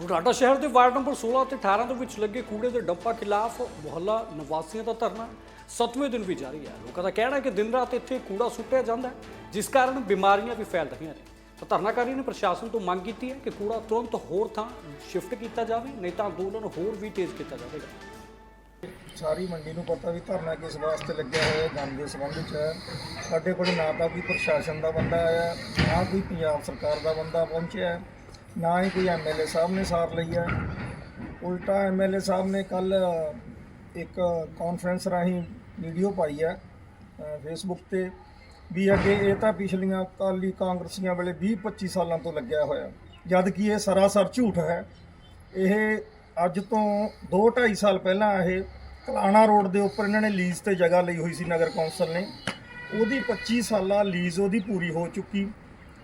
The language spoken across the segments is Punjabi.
ਬੁਢਾਡਾ ਸ਼ਹਿਰ ਦੇ ਵਾਰਡ ਨੰਬਰ 16 ਤੇ 18 ਦੇ ਵਿੱਚ ਲੱਗੇ ਕੂੜੇ ਦੇ ਡੱਪਾ ਖਿਲਾਫ ਮੁਹੱਲਾ ਨਿਵਾਸੀਆਂ ਦਾ ਧਰਨਾ ਸੱਤਵੇਂ ਦਿਨ ਵੀ ਜਾਰੀ ਹੈ। ਲੋਕਾਂ ਦਾ ਕਹਿਣਾ ਹੈ ਕਿ ਦਿਨ ਰਾਤ ਇੱਥੇ ਕੂੜਾ ਸੁੱਟਿਆ ਜਾਂਦਾ ਹੈ, ਜਿਸ ਕਾਰਨ ਬਿਮਾਰੀਆਂ ਵੀ ਫੈਲ ਰਹੀਆਂ ਨੇ। ਤਾਂ ਧਰਨਾਕਾਰੀ ਨੇ ਪ੍ਰਸ਼ਾਸਨ ਤੋਂ ਮੰਗ ਕੀਤੀ ਹੈ ਕਿ ਕੂੜਾ ਤੁਰੰਤ ਹੋਰ ਥਾਂ ਸ਼ਿਫਟ ਕੀਤਾ ਜਾਵੇ, ਨਹੀਂ ਤਾਂ ਅੰਦੋਲਨ ਹੋਰ ਵੀ ਤੇਜ਼ ਕੀਤਾ ਜਾਵੇਗਾ। ਸਾਰੀ ਮੰਡੀ ਨੂੰ ਪਤਾ ਵੀ ਧਰਨਾ ਕਿਸ ਵਾਸਤੇ ਲੱਗਿਆ ਹੋਇਆ ਗੰਦ ਦੇ ਸੰਬੰਧ ਵਿੱਚ ਹੈ। ਸਾਡੇ ਕੋਲ ਨਾ ਤਾਂ ਕੋਈ ਪ੍ਰਸ਼ਾਸਨ ਦਾ ਬੰਦਾ ਆਇਆ, ਨਾ ਕੋਈ ਪੰਜਾਬ ਸਰਕਾਰ ਦਾ ਬੰਦਾ ਪਹੁੰਚਿਆ ਨਾ ਹੀ ਕੋਈ ਐਮਐਲਏ ਸਾਹਿਬ ਨੇ ਸਾਰ ਲਈ ਹੈ। ਉਲਟਾ ਐਮਐਲਏ ਸਾਹਿਬ ਨੇ ਕੱਲ ਇੱਕ ਕਾਨਫਰੰਸ ਰਾਹੀਂ ਵੀਡੀਓ ਪਾਈ ਹੈ ਫੇਸਬੁੱਕ ਤੇ, ਵੀ ਅੱਗੇ ਇਹ ਤਾਂ ਪਿਛਲੀਆਂ ਕਾਲੀ ਕਾਂਗਰਸੀਆਂ ਵੇਲੇ 20 25 ਸਾਲਾਂ ਤੋਂ ਲੱਗਿਆ ਹੋਇਆ। ਜਦ ਕਿ ਇਹ ਸਰਾਸਰ ਝੂਠ ਹੈ। ਇਹ ਅੱਜ ਤੋਂ 2 2.5 ਸਾਲ ਪਹਿਲਾਂ ਇਹ ਕਲਾਣਾ ਰੋਡ ਦੇ ਉੱਪਰ ਇਹਨਾਂ ਨੇ ਲੀਜ਼ ਤੇ ਜਗ੍ਹਾ ਲਈ ਹੋਈ ਸੀ ਨਗਰ ਕੌਂਸਲ ਨੇ। ਉਹਦੀ 25 ਸਾਲਾ ਲੀਜ਼ ਉਹਦੀ ਪੂਰੀ ਹੋ ਚੁੱਕੀ।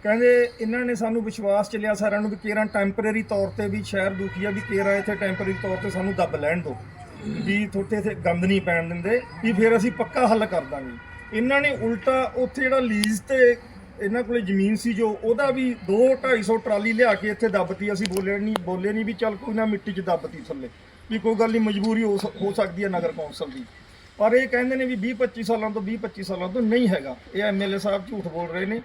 ਕਹਿੰਦੇ ਇਹਨਾਂ ਨੇ ਸਾਨੂੰ ਵਿਸ਼ਵਾਸ ਚ ਲਿਆ ਸਾਰਿਆਂ ਨੂੰ ਵੀ ਕੇਰਾਂ ਟੈਂਪਰੇਰੀ ਤੌਰ ਤੇ ਵੀ ਸ਼ਹਿਰ ਦੁਖੀ ਆ ਵੀ ਕੇਰਾਂ ਇੱਥੇ ਟੈਂਪਰੇਰੀ ਤੌਰ ਤੇ ਸਾਨੂੰ ਦੱਬ ਲੈਣ ਦਿਓ ਵੀ ਥੋੜੇ ਇੱਥੇ ਗੰਦ ਨਹੀਂ ਪੈਣ ਦਿੰਦੇ, ਵੀ ਫਿਰ ਅਸੀਂ ਪੱਕਾ ਹੱਲ ਕਰ ਦਾਂਗੇ। ਇਹਨਾਂ ਨੇ ਉਲਟਾ ਉੱਥੇ ਜਿਹੜਾ ਲੀਜ਼ ਤੇ ਇਹਨਾਂ ਕੋਲੇ ਜ਼ਮੀਨ ਸੀ ਜੋ, ਉਹਦਾ ਵੀ 2 250 ਟਰਾਲੀ ਲਿਆ ਕੇ ਇੱਥੇ ਦੱਬਤੀ, ਅਸੀਂ ਬੋਲੇ ਨਹੀਂ ਬੋਲੇ ਨਹੀਂ ਵੀ ਚੱਲ ਕੋਈ ਨਾ ਮਿੱਟੀ 'ਚ ਦੱਬਤੀ ਥੱਲੇ, ਵੀ ਕੋਈ ਗੱਲ ਨਹੀਂ, ਮਜਬੂਰੀ ਹੋ ਸ- ਹੋ ਸਕਦੀ ਹੈ ਨਗਰ ਕੌਂਸਲ ਦੀ। ਪਰ ਇਹ ਕਹਿੰਦੇ ਨੇ ਵੀ 20 25 ਸਾਲਾਂ ਤੋਂ 20 25 ਸਾਲਾਂ ਤੋਂ ਨਹੀਂ ਹੈਗਾ। ਇਹ ਐਮਐਲਏ ਸਾਹਿਬ ਝੂਠ ਬੋਲ ਰਹੇ ਨੇ।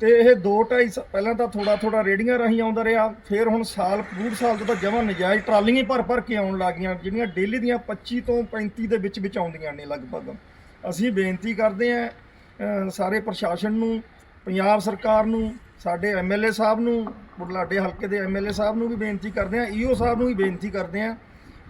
ਤੇ ਇਹ 2 2.5 ਪਹਿਲਾਂ ਤਾਂ ਥੋੜਾ ਥੋੜਾ ਰੇੜੀਆਂ ਰਾਹੀਂ ਆਉਂਦਾ ਰਿਹਾ। ਫਿਰ ਹੁਣ ਸਾਲ ਡੂਢ ਸਾਲ ਤੋਂ ਤਾਂ ਜਮਾਂ ਨਜਾਇਜ਼ ਟਰਾਲੀਆਂ ਭਰ ਭਰ ਕੇ ਆਉਣ ਲੱਗੀਆਂ, ਜਿਹੜੀਆਂ ਡੇਲੀ ਦੀਆਂ 25 ਤੋਂ 35 ਦੇ ਵਿੱਚ ਵਿੱਚ ਆਉਂਦੀਆਂ ਨੇ ਲਗਭਗ। ਅਸੀਂ ਬੇਨਤੀ ਕਰਦੇ ਹਾਂ ਸਾਰੇ ਪ੍ਰਸ਼ਾਸਨ ਨੂੰ, ਪੰਜਾਬ ਸਰਕਾਰ ਨੂੰ, ਸਾਡੇ ਐਮਐਲਏ ਸਾਹਿਬ ਨੂੰ, ਬੁਢਲਾਡੇ ਹਲਕੇ ਦੇ ਐਮਐਲਏ ਸਾਹਿਬ ਨੂੰ ਵੀ ਬੇਨਤੀ ਕਰਦੇ ਹਾਂ, ਈਓ ਸਾਹਿਬ ਨੂੰ ਵੀ ਬੇਨਤੀ ਕਰਦੇ ਹਾਂ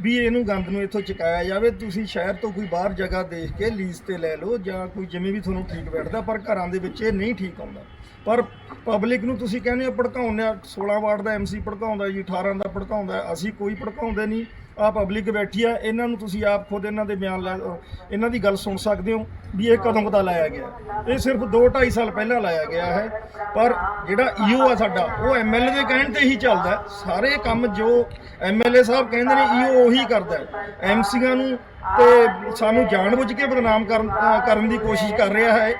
ਵੀ ਇਹਨੂੰ ਗੰਦ ਨੂੰ ਇੱਥੋਂ ਚੁਕਾਇਆ ਜਾਵੇ। ਤੁਸੀਂ ਸ਼ਹਿਰ ਤੋਂ ਕੋਈ ਬਾਹਰ ਜਗ੍ਹਾ ਦੇਖ ਕੇ ਲੀਜ਼ ਤੇ ਲੈ ਲਓ ਜਾਂ ਕੋਈ ਜਿਵੇਂ ਵੀ ਤੁਹਾਨੂੰ ਠੀਕ ਬੈਠਦਾ, ਪਰ ਘਰਾਂ ਦੇ ਵਿੱਚ ਇਹ ਨਹੀਂ ਠੀਕ ਆਉਂਦਾ। ਪਰ ਪਬਲਿਕ ਨੂੰ ਤੁਸੀਂ ਕਹਿੰਦੇ ਹੋ ਭੜਕਾਉਂਦੇ ਆ 16 ਵਾਰਡ ਦਾ ਐਮਸੀ ਭੜਕਾਉਂਦਾ ਜੀ 18 ਦਾ ਭੜਕਾਉਂਦਾ ਅਸੀਂ ਕੋਈ ਭੜਕਾਉਂਦੇ ਨਹੀਂ ਆ ਪਬਲਿਕ ਬੈਠੀ ਆ, ਇਹਨਾਂ ਨੂੰ ਤੁਸੀਂ ਆਪ ਖੁਦ ਇਹਨਾਂ ਦੇ ਬਿਆਨ ਲੈ, ਇਹਨਾਂ ਦੀ ਗੱਲ ਸੁਣ ਸਕਦੇ ਹੋ ਵੀ ਇਹ ਕਦੋਂ ਦਾ ਲਾਇਆ ਗਿਆ। ਇਹ ਸਿਰਫ 2 2.5 ਸਾਲ ਪਹਿਲਾਂ ਲਾਇਆ ਗਿਆ ਹੈ, ਪਰ ਜਿਹੜਾ ਈਓ ਆ ਸਾਡਾ, ਉਹ ਐਮਐਲਏ ਦੇ ਕਹਿਣ ਤੇ ਹੀ ਚੱਲਦਾ ਸਾਰੇ ਕੰਮ ਜੋ ਐਮਐਲਏ ਸਾਹਿਬ ਕਹਿੰਦੇ ਨੇ ਈਓ ਉਹੀ ਕਰਦਾ ਐਮਸੀਆਂ ਨੂੰ ਤੇ ਸਾਨੂੰ ਜਾਣਬੁੱਝ ਕੇ ਬਦਨਾਮ ਕਰਨ ਦੀ ਕੋਸ਼ਿਸ਼ ਕਰ ਰਿਹਾ ਹੈ।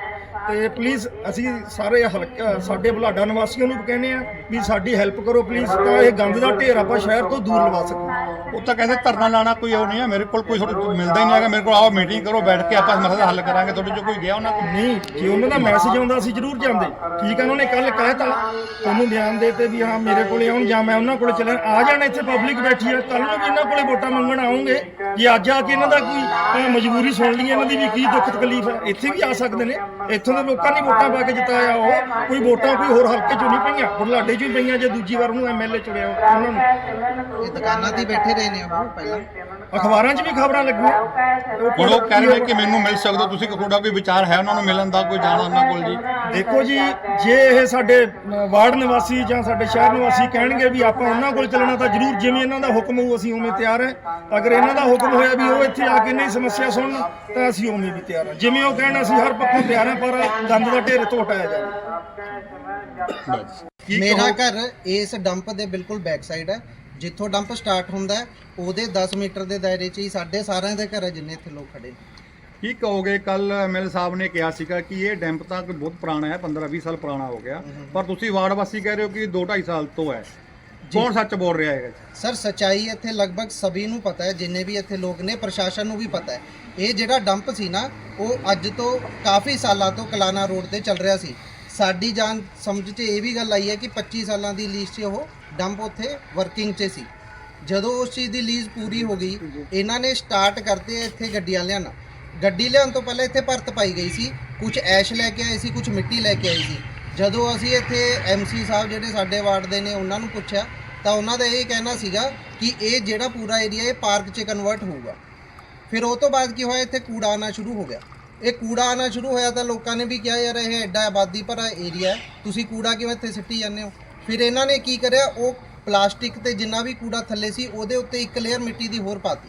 ਤੇ ਪਲੀਜ਼ ਅਸੀਂ ਸਾਰੇ ਹਲਕਾ ਸਾਡੇ ਬੁਲਾਡਾ ਨਿਵਾਸੀਆਂ ਨੂੰ ਵੀ ਕਹਿੰਦੇ ਆ ਵੀ ਸਾਡੀ ਹੈਲਪ ਕਰੋ ਪਲੀਜ਼ ਤਾਂ ਇਹ ਗੰਦ ਦਾ ਢੇਰ ਆਪਾਂ ਸ਼ਹਿਰ ਤੋਂ ਦੂਰ ਲਵਾ ਸਕੀਏ। ਉਹ ਤਾਂ ਕਹਿੰਦੇ ਧਰਨਾ ਲਾਣਾ ਕੋਈ ਉਹ ਨਹੀਂ ਹੈ ਮੇਰੇ ਕੋਲ ਕੋਈ ਤੁਹਾਡੇ ਮਿਲਦਾ ਹੀ ਨਹੀਂ ਹੈਗਾ ਮੇਰੇ ਕੋਲ ਆਓ ਮੀਟਿੰਗ ਕਰੋ ਬੈਠ ਕੇ ਆਪਾਂ ਮਸਲਾ ਹੱਲ ਕਰਾਂਗੇ ਤੁਹਾਡੇ ਜੋ ਕੋਈ ਗਿਆ ਉਹਨਾਂ ਕੋਲ? ਨਹੀਂ ਜੇ ਉਹਨਾਂ ਦਾ ਮੈਸੇਜ ਆਉਂਦਾ ਅਸੀਂ ਜ਼ਰੂਰ ਜਾਂਦੇ। ਠੀਕ ਹੈ ਉਹਨਾਂ ਨੇ ਕੱਲ ਕਹਿਤਾ ਤੁਹਾਨੂੰ ਬਿਆਨ ਦੇ ਤੇ ਵੀ ਹਾਂ ਮੇਰੇ ਕੋਲੇ ਆਉਣ ਜਾਂ ਮੈਂ ਉਹਨਾਂ ਕੋਲੇ ਚਲੇ ਆ ਜਾਣਾ ਇੱਥੇ ਪਬਲਿਕ ਬੈਠੀ ਹੈ ਕੱਲ ਨੂੰ ਵੀ ਇਹਨਾਂ ਕੋਲੇ ਵੋਟਾਂ ਮੰਗਣ ਆਉਂਗੇ। ਜੇ ਅੱਜ ਆ ਕੇ ਇਹਨਾਂ ਦਾ ਕੋਈ ਮਜਬੂਰੀ ਸੁਣ ਲਈ ਇਹਨਾਂ ਦੀ ਵੀ ਕੀ ਦੁੱਖ ਤਕਲੀਫ ਹੈ ਇੱਥੇ ਵੀ ਆ ਸਕਦੇ ਨੇ। ਇੱਥੋਂ ਦੇ ਲੋਕਾਂ ਨੇ ਵੋਟਾਂ ਪਾ ਕੇ ਜਿਤਾਇਆ ਉਹ। ਕੋਈ ਵੋਟਾਂ ਕੋਈ ਹੋਰ ਹਲਕੇ ਚੋਂ ਨਹੀਂ ਪਈਆਂ ਬੁਢਲਾਡੇ ਚੋਂ ਹੀ ਪਈਆਂ ਜੇ ਦੂਜੀ ਵਾਰ ਨੂੰ ਐਮਐਲਏ ਚੁਣਿਆ ਉਹਨਾਂ ਨੂੰ। ਇਹ ਦੁਕਾਨਾਂ ਤੇ ਬੈਠੇ ਰਹੇ ਨੇ ਉਹ ਪਹਿਲਾਂ। ਅਖਬਾਰਾਂ 'ਚ ਵੀ ਖਬਰਾਂ ਲੱਗੀਆਂ। ਹੁਣ ਉਹ ਕਹਿ ਰਹੇ ਨੇ ਕਿ ਮੈਨੂੰ ਮਿਲ ਸਕਦੇ ਹੋ ਤੁਸੀਂ ਤੁਹਾਡਾ ਕੋਈ ਵਿਚਾਰ ਹੈ ਉਹਨਾਂ ਨੂੰ ਮਿਲਣ ਦਾ ਕੋਈ ਜਾਣਾ ਉਹਨਾਂ ਕੋਲ ਜੀ? ਦੇਖੋ ਜੀ ਜੇ ਇਹ ਸਾਡੇ ਵਾਰਡ ਨਿਵਾਸੀ ਜਾਂ ਸਾਡੇ ਸ਼ਹਿਰ ਨਿਵਾਸੀ ਕਹਿਣਗੇ ਵੀ ਆਪਾਂ ਉਹਨਾਂ ਕੋਲ ਚੱਲਣਾ ਤਾਂ ਜ਼ਰੂਰ ਜਿਵੇਂ ਇਹਨਾਂ ਦਾ ਹੁਕਮ ਹੋਊ ਅਸੀਂ ਉਵੇਂ ਤਿਆਰ ਹੈ। ਅਗਰ ਇਹਨਾਂ ਦਾ ਹੁਕਮ ਹੋਇਆ ਵੀ ਉਹ ਇੱਥੇ ਆ ਕੇ ਨਹੀਂ ਸਮੱਸਿਆ ਸੁਣਨ ਤਾਂ ਅਸੀਂ ਉਵੇਂ ਵੀ ਤਿਆਰ ਹਾਂ। ਜਿਵੇਂ ਉਹ ਕਹਿਣ ਅਸੀਂ ਹਰ ਪੱਖੋਂ ਤਿਆਰ ਹਾਂ ਪਰ ਗੰਦ ਦਾ ਢੇਰ ਤੋਂ ਹਟਾਇਆ ਜਾਵੇ। ਮੇਰਾ ਘਰ ਇਸ ਡੰਪ ਦੇ ਬਿਲਕੁਲ ਬੈਕ ਸਾਈਡ ਹੈ। ਜਿੱਥੋਂ ਡੰਪ ਸਟਾਰਟ ਹੁੰਦਾ ਹੈ ਉਹਦੇ 10 ਮੀਟਰ ਦੇ ਦਾਇਰੇ 'ਚ ਹੀ ਸਾਡੇ ਸਾਰਿਆਂ ਦੇ ਘਰ ਹੈ ਜਿੰਨੇ ਇੱਥੇ ਲੋਕ ਖੜੇ ਨੇ। ਕੀ ਕਹੋਗੇ ਕੱਲ ਐਮਐਲ ਸਾਹਿਬ ਨੇ ਕਿਹਾ ਸੀਗਾ ਕਿ ਇਹ ਡੈਂਪ ਤਾਂ ਕੋਈ ਬਹੁਤ ਪੁਰਾਣਾ ਹੈ 15 20 ਸਾਲ ਪੁਰਾਣਾ ਹੋ ਗਿਆ। ਪਰ ਤੁਸੀਂ ਵਾਰਡ ਵਾਸੀ ਕਹਿ ਰਹੇ ਹੋ ਕਿ 2 2.5 ਸਾਲ ਤੋਂ ਹੈ। ਕੌਣ ਸੱਚ ਬੋਲ ਰਿਹਾ ਹੈਗਾ ਜੀ? ਸਰ ਸਚਾਈ ਇੱਥੇ ਲਗਭਗ ਸਭੀ ਨੂੰ ਪਤਾ ਹੈ ਜਿੰਨੇ ਵੀ ਇੱਥੇ ਲੋਕ ਨੇ ਪ੍ਰਸ਼ਾਸਨ ਨੂੰ ਵੀ ਪਤਾ ਹੈ। ਇਹ ਜਿਹੜਾ ਡੰਪ ਸੀ ਨਾ ਉਹ ਅੱਜ ਤੋਂ ਕਾਫੀ ਸਾਲਾਂ ਤੋਂ ਕਲਾਨਾ ਰੋਡ ਤੇ ਚੱਲ ਰਿਹਾ ਸੀ। ਸਾਡੀ ਜਾਨ ਸਮਝ 'ਚ ਇਹ ਵੀ ਗੱਲ ਆਈ ਹੈ ਕਿ 25 ਸਾਲਾਂ ਦੀ ਲੀਜ਼ 'ਚ ਉਹ ਡੰਪ ਉੱਥੇ ਵਰਕਿੰਗ 'ਚ ਸੀ। ਜਦੋਂ ਉਸ ਚੀਜ਼ ਦੀ ਲੀਜ਼ ਪੂਰੀ ਹੋ ਗਈ, ਇਹਨਾਂ ਨੇ ਸਟਾਰਟ ਕਰਤੇ ਇੱਥੇ ਗੱਡੀਆਂ ਲਿਆਉਣਾ। ਗੱਡੀ ਲਿਆਉਣ ਤੋਂ ਪਹਿਲਾਂ ਇੱਥੇ ਭਰਤ ਪਾਈ ਗਈ ਸੀ ਕੁਝ ਐਸ਼ ਲੈ ਕੇ ਆਏ ਸੀ ਕੁਝ ਮਿੱਟੀ ਲੈ ਕੇ ਆਈ ਸੀ। ਜਦੋਂ ਅਸੀਂ ਇੱਥੇ ਐਮਸੀ ਸਾਹਿਬ ਜਿਹੜੇ ਸਾਡੇ ਵਾਰਡ ਦੇ ਨੇ, ਉਹਨਾਂ ਨੂੰ ਪੁੱਛਿਆ, ਤਾਂ ਉਹਨਾਂ ਦਾ ਇਹ ਕਹਿਣਾ ਸੀਗਾ ਕਿ ਇਹ ਜਿਹੜਾ ਪੂਰਾ ਏਰੀਆ ਇਹ ਪਾਰਕ 'ਚ ਕਨਵਰਟ ਹੋਊਗਾ। ਫਿਰ ਉਹ ਤੋਂ ਬਾਅਦ ਕੀ ਹੋਇਆ, ਇੱਥੇ ਕੂੜਾ ਆਣਾ ਸ਼ੁਰੂ ਹੋ ਗਿਆ। ਇਹ ਕੂੜਾ ਆਣਾ ਸ਼ੁਰੂ ਹੋਇਆ ਤਾਂ ਲੋਕਾਂ ਨੇ ਵੀ ਕਿਹਾ ਯਾਰ ਇਹ ਐਡਾ ਆਬਾਦੀ ਭਰਾ ਏਰੀਆ ਹੈ, ਤੁਸੀਂ ਕੂੜਾ ਕਿਵੇਂ ਇੱਥੇ ਸਿੱਟੀ ਜਾਂਦੇ ਹੋ? ਫਿਰ ਇਹਨਾਂ ਨੇ ਕੀ ਕਰਿਆ? ਉਹ ਪਲਾਸਟਿਕ ਤੇ ਜਿੰਨਾ ਵੀ ਕੂੜਾ ਥੱਲੇ ਸੀ, ਉਹਦੇ ਉੱਤੇ ਇੱਕ ਲੇਅਰ ਮਿੱਟੀ ਦੀ ਹੋਰ ਪਾਤੀ।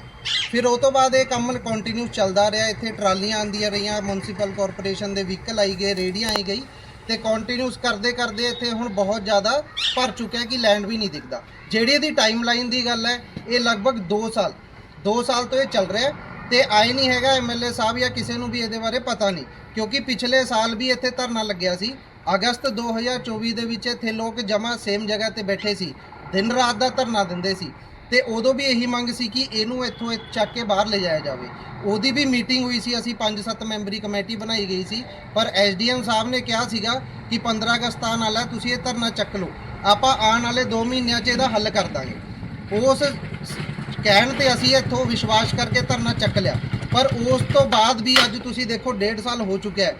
ਫਿਰ ਉਹ ਤੋਂ ਬਾਅਦ ਇਹ ਕੰਮ ਕੰਟੀਨਿਊ ਚੱਲਦਾ ਰਿਹਾ। ਇੱਥੇ ਟਰਾਲੀਆਂ ਆਂਦੀਆਂ ਰਹੀਆਂ ਮਿਊਨਿਸਪਲ ਕਾਰਪੋਰੇਸ਼ਨ ਦੇ ਵਹੀਕਲ ਆਈ ਗਏ, ਰੇਹੜੀਆਂ ਆਈ ਗਈ ਤੇ ਕੰਟੀਨਿਊਸ ਕਰਦੇ ਕਰਦੇ ਇੱਥੇ ਹੁਣ ਬਹੁਤ ਜ਼ਿਆਦਾ ਭਰ ਚੁੱਕਿਆ ਕਿ ਲੈਂਡ ਵੀ ਨਹੀਂ ਦਿਖਦਾ। ਜਿਹੜੀ ਇਹਦੀ ਟਾਈਮਲਾਈਨ ਦੀ ਗੱਲ ਹੈ, ਇਹ ਲਗਭਗ 2 ਸਾਲ 2 ਸਾਲ ਤੋਂ ਇਹ ਚੱਲ ਰਿਹਾ ਤੇ ਆਏ ਨਹੀਂ ਹੈਗਾ ਐਮਐਲਏ ਸਾਹਿਬ ਜਾਂ ਕਿਸੇ ਨੂੰ ਵੀ ਇਹਦੇ ਬਾਰੇ ਪਤਾ ਨਹੀਂ। ਕਿਉਂਕਿ ਪਿਛਲੇ ਸਾਲ ਵੀ ਇੱਥੇ ਧਰਨਾ ਲੱਗਿਆ ਸੀ। ਅਗਸਤ 2024 ਦੇ ਵਿੱਚ ਇੱਥੇ ਲੋਕ ਜਮਾ ਸੇਮ ਜਗ੍ਹਾ ਤੇ ਬੈਠੇ ਸੀ। ਦਿਨ ਰਾਤ ਦਾ ਧਰਨਾ ਦਿੰਦੇ ਸੀ। ਤੇ ਉਦੋਂ ਵੀ ਇਹੀ ਮੰਗ ਸੀ ਕਿ ਇਹਨੂੰ ਇੱਥੋਂ ਚੱਕ ਕੇ ਬਾਹਰ ਲੈ ਜਾਇਆ ਜਾਵੇ। ਉਹਦੀ ਵੀ ਮੀਟਿੰਗ ਹੋਈ ਸੀ। ਅਸੀਂ 5-7 ਮੈਂਬਰੀ ਕਮੇਟੀ ਬਣਾਈ ਗਈ ਸੀ। ਪਰ ਐਸਡੀਐਮ ਸਾਹਿਬ ਨੇ ਕਿਹਾ ਸੀਗਾ ਕਿ 15 ਅਗਸਤ ਆਉਣ ਵਾਲਾ, ਤੁਸੀਂ ਇਹ ਧਰਨਾ ਚੱਕ ਲਓ। ਆਪਾਂ ਆਉਣ ਵਾਲੇ 2 ਮਹੀਨਿਆਂ 'ਚ ਇਹਦਾ ਹੱਲ ਕਰ ਦਾਂਗੇ। ਉਸ ਕਹਿਣ ਤੇ ਅਸੀਂ ਇੱਥੋਂ ਵਿਸ਼ਵਾਸ ਕਰਕੇ ਧਰਨਾ ਚੱਕ ਲਿਆ ਪਰ ਉਸ ਤੋਂ ਬਾਅਦ ਵੀ ਅੱਜ ਤੁਸੀਂ ਦੇਖੋ 1.5 ਸਾਲ ਹੋ ਚੁੱਕਿਆ ਹੈ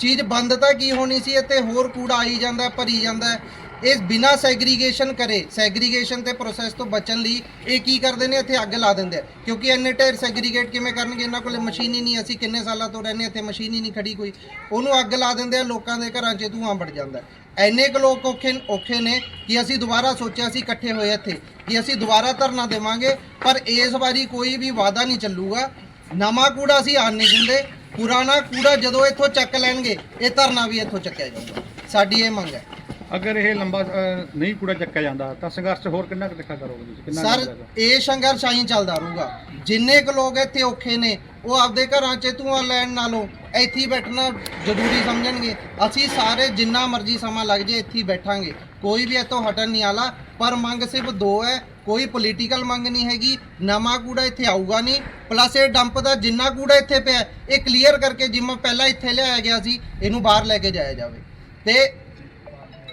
ਚੀਜ਼ ਬੰਦ ਤਾਂ ਕੀ ਹੋਣੀ ਸੀ, ਇੱਥੇ ਹੋਰ ਕੂੜਾ ਆਈ ਜਾਂਦਾ, ਭਰੀ ਜਾਂਦਾ ਹੈ। ਇਹ ਬਿਨਾ ਸੈਗਰੀਗੇਸ਼ਨ ਕਰੇ ਸੈਗਰੀਗੇਸ਼ਨ ਤੇ ਪ੍ਰੋਸੈਸ ਤੋਂ ਬਚਣ ਲਈ ਇਹ ਕੀ ਕਰਦੇ ਨੇ? ਇੱਥੇ ਅੱਗ ਲਾ ਦਿੰਦੇ ਆ। ਕਿਉਂਕਿ ਇੰਨੇ ਢੇਰ ਸੈਗਰੀਗੇਟ ਕਿਵੇਂ ਕਰਨਗੇ? ਇਹਨਾਂ ਕੋਲੇ ਮਸ਼ੀਨ ਹੀ ਨਹੀਂ। ਅਸੀਂ ਕਿੰਨੇ ਸਾਲਾਂ ਤੋਂ ਰਹਿੰਦੇ ਇੱਥੇ ਮਸ਼ੀਨ ਹੀ ਨਹੀਂ ਖੜੀ ਕੋਈ। ਉਹਨੂੰ ਅੱਗ ਲਾ ਦਿੰਦੇ ਆ, ਲੋਕਾਂ ਦੇ ਘਰਾਂ 'ਚ ਧੂਆਂ ਵੜ ਜਾਂਦਾ ਹੈ। ਇੰਨੇ ਕੁ ਲੋਕ ਔਖੇ ਔਖੇ ਨੇ ਕਿ ਅਸੀਂ ਦੁਬਾਰਾ ਸੋਚਿਆ ਸੀ ਇਕੱਠੇ ਹੋਏ ਇੱਥੇ ਕਿ ਅਸੀਂ ਦੁਬਾਰਾ ਧਰਨਾ ਦੇਵਾਂਗੇ, ਪਰ ਇਸ ਵਾਰੀ ਕੋਈ ਵੀ ਵਾਅਦਾ ਨਹੀਂ ਚੱਲੂਗਾ। ਨਵਾਂ ਕੂੜਾ ਅਸੀਂ ਆਣ ਨਹੀਂ ਦਿੰਦੇ। ਪੁਰਾਣਾ ਕੂੜਾ ਜਦੋਂ ਇੱਥੋਂ ਚੱਕ ਲੈਣਗੇ, ਇਹ ਧਰਨਾ ਵੀ ਇੱਥੋਂ ਚੱਕਿਆ ਜਾਊਗਾ। ਸਾਡੀ ਇਹ ਮੰਗ ਹੈ। ਅਗਰ ਇਹ ਲੰਬਾ ਅ, ਨਹੀਂ ਕੂੜਾ ਚੱਕਿਆ ਜਾਂਦਾ ਤਾਂ ਸੰਘਰਸ਼ ਹੋਰ ਕਿੰਨਾ ਕੁ ਤਿੱਖਾ ਕਰੋਗੇ ਤੁਸੀਂ? ਕਿੰਨਾ ਕੁ ਸਰ? ਇਹ ਸੰਘਰਸ਼ ਆਈ ਚੱਲਦਾ ਰਹੂਗਾ। ਜਿੰਨੇ ਕੁ ਲੋਕ ਇੱਥੇ ਔਖੇ ਨੇ ਉਹ ਆਪਦੇ ਘਰਾਂ 'ਚ ਧੂਆਂ ਲੈਣ ਨਾਲੋਂ ਇੱਥੇ ਹੀ ਬੈਠਣਾ ਜ਼ਰੂਰੀ ਸਮਝਣਗੇ। ਅਸੀਂ ਸਾਰੇ ਜਿੰਨਾ ਮਰਜ਼ੀ ਸਮਾਂ ਲੱਗ ਜੇ ਇੱਥੇ ਹੀ ਬੈਠਾਂਗੇ। ਕੋਈ ਵੀ ਇੱਥੋਂ ਹਟਣ ਨਹੀਂ ਆਲਾ ਪਰ ਮੰਗ ਸਿਰਫ ਦੋ ਹੈ। ਕੋਈ ਪੋਲੀਟੀਕਲ ਮੰਗ ਨਹੀਂ ਹੈਗੀ ਨਵਾਂ ਕੂੜਾ ਇੱਥੇ ਆਊਗਾ ਨਹੀਂ। ਪਲੱਸ ਇਹ ਡੰਪ ਦਾ ਜਿੰਨਾ ਕੂੜਾ ਇੱਥੇ ਪਿਆ ਹੈ, ਇਹ ਕਲੀਅਰ ਕਰਕੇ ਜਿਵੇਂ ਪਹਿਲਾਂ ਇੱਥੇ ਲਿਆਇਆ ਗਿਆ ਸੀ ਇਹਨੂੰ ਬਾਹਰ ਲੈ ਕੇ ਜਾਇਆ ਜਾਵੇ। ਤੇ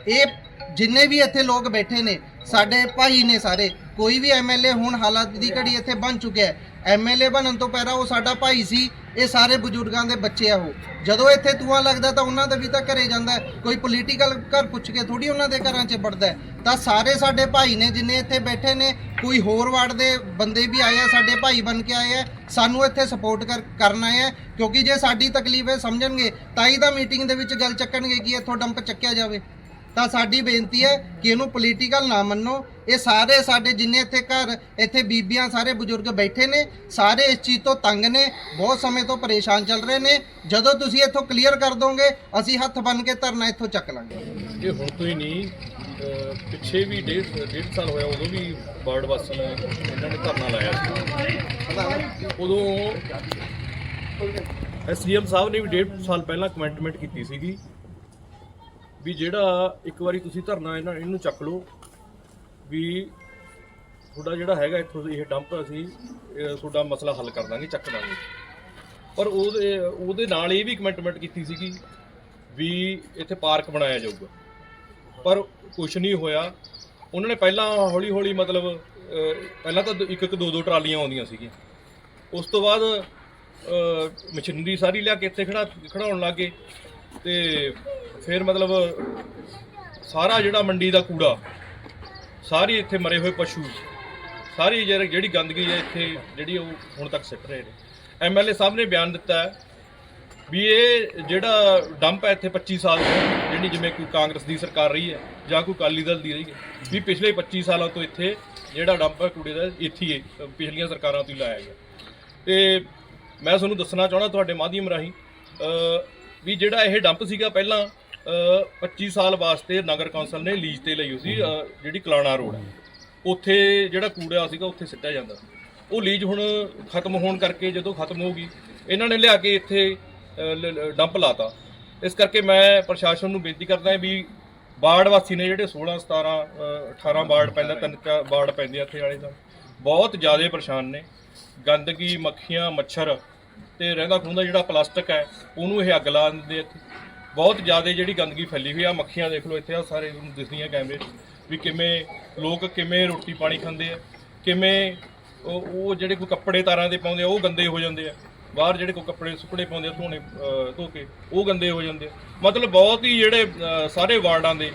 ਇਹ ਜਿੰਨੇ ਵੀ ਇੱਥੇ ਲੋਕ ਬੈਠੇ ਨੇ, ਸਾਡੇ ਭਾਈ ਨੇ ਸਾਰੇ, ਕੋਈ ਵੀ ਐਮਐਲਏ ਹੁਣ ਹਾਲਾਤ ਦੀ ਘੜੀ ਇੱਥੇ ਬਣ ਚੁੱਕਿਆ ਹੈ। ਐਮਐਲਏ ਬਣਨ ਤੋਂ ਪਹਿਲਾਂ ਉਹ ਸਾਡਾ ਭਾਈ ਸੀ, ਇਹ ਸਾਰੇ ਬਜ਼ੁਰਗਾਂ ਦੇ ਬੱਚੇ ਆ ਉਹ। ਜਦੋਂ ਇੱਥੇ ਧੂਆਂ ਲੱਗਦਾ ਤਾਂ ਉਹਨਾਂ ਦਾ ਵੀ ਤਾਂ ਘਰੇ ਜਾਂਦਾ ਕੋਈ ਪੋਲੀਟੀਕਲ ਘਰ ਪੁੱਛ ਕੇ ਥੋੜੀ ਉਹਨਾਂ ਦੇ ਘਰਾਂ 'ਚ ਵੜਦਾ ਤਾਂ ਸਾਰੇ ਸਾਡੇ ਭਾਈ ਨੇ ਜਿੰਨੇ ਇੱਥੇ ਬੈਠੇ ਨੇ, ਕੋਈ ਹੋਰ ਵਾਰਡ ਦੇ ਬੰਦੇ ਵੀ ਆਏ ਆ, ਸਾਡੇ ਭਾਈ ਬਣ ਕੇ ਆਏ ਆ, ਸਾਨੂੰ ਇੱਥੇ ਸਪੋਰਟ ਕਰ, ਕਰਨਾ ਹੈ ਕਿਉਂਕਿ ਜੇ ਸਾਡੀ ਤਕਲੀਫ ਹੈ ਸਮਝਣਗੇ, ਤਾਂ ਹੀ ਤਾਂ ਮੀਟਿੰਗ ਦੇ ਵਿੱਚ ਗੱਲ ਚੱਕਣਗੇ ਕਿ ਇੱਥੋਂ ਡੰਪ ਚੱਕਿਆ ਜਾਵੇ। ਤਾਂ ਸਾਡੀ ਬੇਨਤੀ ਹੈ ਕਿ ਇਹਨੂੰ ਪੋਲੀਟੀਕਲ ਨਾ ਮੰਨੋ। ਇਹ ਸਾਰੇ ਸਾਡੇ ਜਿੰਨੇ ਇੱਥੇ ਘਰ, ਇੱਥੇ ਬੀਬੀਆਂ ਸਾਰੇ ਬਜ਼ੁਰਗ ਬੈਠੇ ਨੇ, ਸਾਰੇ ਇਸ ਚੀਜ਼ ਤੋਂ ਤੰਗ ਨੇ, ਬਹੁਤ ਸਮੇਂ ਤੋਂ ਪਰੇਸ਼ਾਨ ਚੱਲ ਰਹੇ ਨੇ। ਜਦੋਂ ਤੁਸੀਂ ਇੱਥੋਂ ਕਲੀਅਰ ਕਰ ਦੋਗੇ, ਅਸੀਂ ਹੱਥ ਬੰਨ ਕੇ ਧਰਨਾ ਇੱਥੋਂ ਚੱਕ ਲਾਂਗੇ। ਇਹ ਹੁਣ ਤੋਂ ਹੀ ਨਹੀਂ ਪਿੱਛੇ ਵੀ ਡੇਢ ਡੇਢ ਸਾਲ ਹੋਇਆ, ਉਦੋਂ ਵੀ ਬਾਰਡ ਵਾਸੀ ਇਹਨਾਂ ਨੇ ਧਰਨਾ ਲਾਇਆ ਸੀ। ਉਦੋਂ ਐਸਡੀਐਮ ਸਾਹਿਬ ਨੇ ਵੀ ਡੇਢ ਸਾਲ ਪਹਿਲਾਂ ਕਮਿਟਮੈਂਟ ਕੀਤੀ ਸੀਗੀ। ਵੀ ਜਿਹੜਾ ਇੱਕ ਵਾਰੀ ਤੁਸੀਂ ਧਰਨਾ ਇਹਨਾਂ ਇਹਨੂੰ ਚੱਕ ਲਓ ਵੀ ਤੁਹਾਡਾ ਜਿਹੜਾ ਹੈਗਾ ਇੱਥੋਂ ਇਹ ਡੰਪ ਅਸੀਂ, ਇਹ ਤੁਹਾਡਾ ਮਸਲਾ ਹੱਲ ਕਰ ਦਾਂਗੇ, ਚੱਕ ਦਾਂਗੇ। ਪਰ ਉਹਦੇ ਉਹਦੇ ਨਾਲ ਇਹ ਵੀ ਕਮੈਂਟਮੈਂਟ ਕੀਤੀ ਸੀਗੀ ਵੀ ਇੱਥੇ ਪਾਰਕ ਬਣਾਇਆ ਜਾਊਗਾ। ਪਰ ਕੁਝ ਨਹੀਂ ਹੋਇਆ। ਉਹਨਾਂ ਨੇ ਪਹਿਲਾਂ ਹੌਲੀ ਹੌਲੀ ਮਤਲਬ ਪਹਿਲਾਂ ਤਾਂ ਇੱਕ ਇੱਕ ਦੋ ਦੋ ਟਰਾਲੀਆਂ ਆਉਂਦੀਆਂ ਸੀਗੀਆਂ। ਉਸ ਤੋਂ ਬਾਅਦ ਮਸ਼ੀਨਰੀ ਸਾਰੀ ਲਿਆ ਕੇ ਇੱਥੇ ਖੜਾ ਖੜਾਉਣ ਲੱਗੇ ਤੇ ਫਿਰ ਮਤਲਬ ਸਾਰਾ ਜਿਹੜਾ ਮੰਡੀ ਦਾ ਕੂੜਾ, ਸਾਰੀ ਇੱਥੇ ਮਰੇ ਹੋਏ ਪਸ਼ੂ, ਸਾਰੀ ਜਿਹੜੀ ਗੰਦਗੀ ਹੈ ਇੱਥੇ ਜਿਹੜੀ ਉਹ ਹੁਣ ਤੱਕ ਸਿੱਟ ਰਹੇ ਨੇ। ਐਮਐਲਏ ਸਾਹਿਬ ਨੇ ਬਿਆਨ ਦਿੱਤਾ ਹੈ ਵੀ ਇਹ ਜਿਹੜਾ ਡੰਪ ਹੈ ਇੱਥੇ 25 ਸਾਲ ਤੋਂ, ਜਿਹੜੀ ਜਿਵੇਂ ਕੋਈ ਕਾਂਗਰਸ ਦੀ ਸਰਕਾਰ ਰਹੀ ਹੈ ਜਾਂ ਕੋਈ ਅਕਾਲੀ ਦਲ ਦੀ ਰਹੀ ਹੈ, ਵੀ ਪਿਛਲੇ 25 ਸਾਲਾਂ ਤੋਂ ਇੱਥੇ ਜਿਹੜਾ ਡੰਪ ਹੈ ਕੂੜੇ ਦਾ, ਇੱਥੇ ਹੀ ਪਿਛਲੀਆਂ ਸਰਕਾਰਾਂ ਤੋਂ ਹੀ ਲਾਇਆ ਗਿਆ। ਤੇ ਮੈਂ ਤੁਹਾਨੂੰ ਦੱਸਣਾ ਚਾਹਣਾ ਤੁਹਾਡੇ ਮਾਧਿਅਮ ਰਾਹੀਂ ਵੀ ਜਿਹੜਾ ਇਹ ਡੰਪ ਸੀਗਾ ਪਹਿਲਾਂ 25 ਸਾਲ ਵਾਸਤੇ ਨਗਰ ਕੌਂਸਲ ਨੇ ਲੀਜ਼ ਤੇ ਲਈ ਸੀ ਜਿਹੜੀ ਕਲਾਣਾ ਰੋਡ ਹੈ। ਉੱਥੇ ਜਿਹੜਾ ਕੂੜਾ ਸੀਗਾ ਉੱਥੇ ਸਿੱਟਿਆ ਜਾਂਦਾ। ਸੀ। ਉਹ ਲੀਜ਼ ਹੁਣ ਖਤਮ ਹੋਣ ਕਰਕੇ ਜਦੋਂ ਖਤਮ ਹੋ ਗਈ ਇਹਨਾਂ ਨੇ ਲਿਆ ਕੇ ਇੱਥੇ ਲ- ਲ- ਡੰਪ ਲਾਤਾ। ਇਸ ਕਰਕੇ ਮੈਂ ਪ੍ਰਸ਼ਾਸਨ ਨੂੰ ਬੇਨਤੀ ਕਰਦਾ ਵੀ ਵਾਰਡ ਵਾਸੀ ਨੇ ਜਿਹੜੇ 16 17 ਅ, 18 ਵਾਰਡ ਪੈਂਦਾ ਤਿੰਨ ਚਾਰ ਵਾਰਡ ਪੈਂਦੇ ਆ ਇੱਥੇ ਵਾਲੇ ਦਾ ਬਹੁਤ ਜ਼ਿਆਦਾ ਪਰੇਸ਼ਾਨ ਨੇ। ਗੰਦਗੀ ਮੱਖੀਆਂ ਮੱਛਰ ਤੇ ਰਹਿੰਦਾ ਖੁੰਦਾ ਜਿਹੜਾ ਪਲਾਸਟਿਕ ਹੈ ਉਹਨੂੰ ਇਹ ਅੱਗ ਲਾ ਦਿੰਦੇ ਇੱਥੇ। ਬਹੁਤ ਜ਼ਿਆਦਾ ਜਿਹੜੀ ਗੰਦਗੀ ਫੈਲੀ ਹੋਈ ਆ ਮੱਖੀਆਂ ਦੇਖ ਲਓ ਇੱਥੇ ਆ ਸਾਰੇ ਤੁਹਾਨੂੰ ਦਿਸਦੀਆਂ ਕੈਮਰੇ 'ਚ ਵੀ ਕਿਵੇਂ ਲੋਕ ਕਿਵੇਂ ਰੋਟੀ ਪਾਣੀ ਖਾਂਦੇ ਆ, ਕਿਵੇਂ ਉਹ ਉਹ ਜਿਹੜੇ ਕੋਈ ਕੱਪੜੇ ਤਾਰਾਂ ਦੇ ਪਾਉਂਦੇ ਆ, ਉਹ ਗੰਦੇ ਹੋ ਜਾਂਦੇ ਆ। ਬਾਹਰ ਜਿਹੜੇ ਕੋਈ ਕੱਪੜੇ ਸੁੱਕਣੇ ਪਾਉਂਦੇ ਆ, ਧੋਣੇ ਧੋ ਕੇ, ਉਹ ਗੰਦੇ ਹੋ ਜਾਂਦੇ ਆ। ਮਤਲਬ ਬਹੁਤ ਹੀ ਜਿਹੜੇ ਸਾਰੇ ਵਾਰਡਾਂ ਦੇ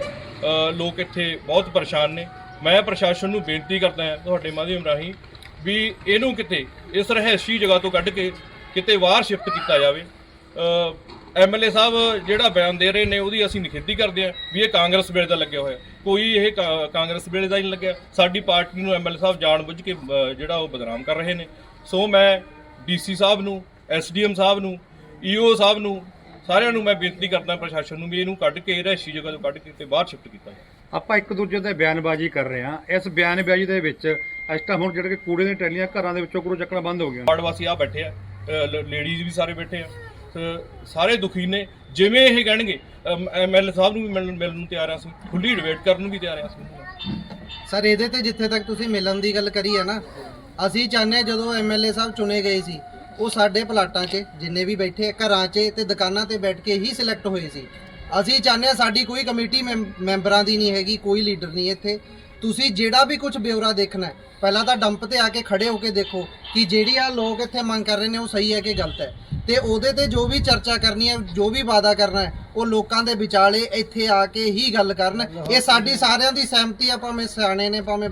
ਲੋਕ ਇੱਥੇ ਬਹੁਤ ਪਰੇਸ਼ਾਨ ਨੇ। ਮੈਂ ਪ੍ਰਸ਼ਾਸਨ ਨੂੰ ਬੇਨਤੀ ਕਰਦਾ ਹਾਂ ਤੁਹਾਡੇ ਮਾਧਿਅਮ ਰਾਹੀਂ ਵੀ ਇਹਨੂੰ ਕਿਤੇ, ਇਸ ਰਹਿਸ਼ੀ ਜਗ੍ਹਾ ਤੋਂ ਕੱਢ ਕੇ ਕਿਤੇ ਬਾਹਰ ਸ਼ਿਫਟ ਕੀਤਾ ਜਾਵੇ। ਐਮਐਲਏ ਸਾਹਿਬ ਜਿਹੜਾ ਬਿਆਨ ਦੇ ਰਹੇ ਨੇ ਉਹਦੀ ਅਸੀਂ ਨਿਖੇਧੀ ਕਰਦੇ ਹਾਂ ਵੀ ਇਹ ਕਾਂਗਰਸ ਵੇਲੇ ਦਾ ਲੱਗਿਆ ਹੋਇਆ। ਕੋਈ ਇਹ ਕਾ- ਕਾਂਗਰਸ ਵੇਲੇ ਦਾ ਹੀ ਨਹੀਂ ਲੱਗਿਆ। ਸਾਡੀ ਪਾਰਟੀ ਨੂੰ ਐਮਐਲਏ ਸਾਹਿਬ ਜਾਣਬੁੱਝ ਕੇ ਅ, ਜਿਹੜਾ ਉਹ ਬਦਨਾਮ ਕਰ ਰਹੇ ਨੇ। ਸੋ ਮੈਂ ਡੀਸੀ ਸਾਹਿਬ ਨੂੰ ਐਸਡੀਐਮ ਸਾਹਿਬ ਨੂੰ ਈਓ ਸਾਹਿਬ ਨੂੰ ਸਾਰਿਆਂ ਨੂੰ ਮੈਂ ਬੇਨਤੀ ਕਰਦਾ ਪ੍ਰਸ਼ਾਸਨ ਨੂੰ ਵੀ ਇਹਨੂੰ ਕੱਢ ਕੇ ਰਹਿਸ਼ੀ ਜਗ੍ਹਾ ਤੋਂ ਕੱਢ ਕੇ ਤੇ ਬਾਹਰ ਸ਼ਿਫਟ ਕੀਤਾ ਜਾਵੇ। ਆਪਾਂ ਇੱਕ ਦੂਜੇ ਤੇ ਬਿਆਨਬਾਜ਼ੀ ਕਰ ਰਹੇ ਹਾਂ। ਇਸ ਬਿਆਨਬਾਜ਼ੀ ਦੇ ਵਿੱਚ ਅੱਜ ਤਾਂ ਹੁਣ ਜਿਹੜੇ ਕਿ ਕੂੜੇ ਦੀਆਂ ਟੈਲੀਆਂ ਘਰਾਂ ਦੇ ਵਿੱਚੋਂ ਕੂੜਾ ਚੱਕਣਾ ਬੰਦ ਹੋ ਗਿਆ। ਵਾਰਡ ਵਾਸੀ ਆ ਬੈਠੇ ਆ ਲੇਡੀਜ਼ ਵੀ ਸਾਰੇ ਬੈਠੇ ਆ। ਸਾਰੇ ਦੁਖੀ ਨੇ, ਜਿਵੇਂ ਇਹ ਕਹਿਣਗੇ ਐਮਐਲਏ ਸਾਹਿਬ ਨੂੰ ਵੀ ਮਿਲਣ ਮਿਲਣ ਨੂੰ ਤਿਆਰ ਆ ਸੀ ਖੁੱਲੀ ਡਿਬੇਟ ਕਰਨ ਨੂੰ ਵੀ ਤਿਆਰ ਆ ਸੀ ਸਰ, ਇਹਦੇ ਤੇ ਜਿੱਥੇ ਤੱਕ ਤੁਸੀਂ ਮਿਲਣ ਦੀ ਗੱਲ ਕਰੀ ਹੈ ਨਾ, ਅਸੀਂ ਚਾਹੁੰਦੇ ਹਾਂ ਜਦੋਂ ਐਮਐਲਏ ਸਾਹਿਬ ਚੁਣੇ ਗਏ ਸੀ, ਉਹ ਸਾਡੇ ਪਲਾਟਾਂ 'ਚ, ਜਿੰਨੇ ਵੀ ਬੈਠੇ ਘਰਾਂ 'ਚ ਤੇ ਦੁਕਾਨਾਂ ਤੇ ਬੈਠ ਕੇ ਹੀ ਸਿਲੈਕਟ ਹੋਏ ਸੀ। ਅਸੀਂ ਚਾਹੁੰਦੇ ਹਾਂ ਸਾਡੀ ਕੋਈ ਕਮੇਟੀ ਮੈਂਬ- ਮੈਂਬਰਾਂ ਦੀ ਨਹੀਂ ਹੈਗੀ, ਕੋਈ ਲੀਡਰ ਨਹੀਂ ਇੱਥੇ। ਤੁਸੀਂ ਜਿਹੜਾ ਵੀ ਕੁਝ ਬਿਉਰਾ ਦੇਖਣਾ ਹੈ, ਪਹਿਲਾਂ ਤਾਂ ਡੰਪ ਤੇ ਆ ਕੇ ਖੜੇ ਹੋ ਕੇ ਦੇਖੋ ਕਿ ਜਿਹੜੀ ਆ ਲੋਕ ਇੱਥੇ ਮੰਗ ਕਰ ਰਹੇ ਨੇ ਉਹ ਸਹੀ ਹੈ ਕਿ ਗਲਤ ਹੈ। ਤੇ ਉਹਦੇ ਤੇ ਜੋ ਵੀ ਚਰਚਾ ਕਰਨੀ ਹੈ, ਜੋ ਵੀ ਵਾਅਦਾ ਕਰਨਾ ਹੈ, ਉਹ ਲੋਕਾਂ ਦੇ ਵਿਚਾਲੇ ਇੱਥੇ ਆ ਕੇ ਹੀ ਗੱਲ ਕਰਨ। ਇਹ ਸਾਡੀ ਸਾਰਿਆਂ ਦੀ ਸਹਿਮਤੀ ਆ, ਭਾਵੇਂ ਸਿਆਣੇ ਨੇ, ਭਾਵੇਂ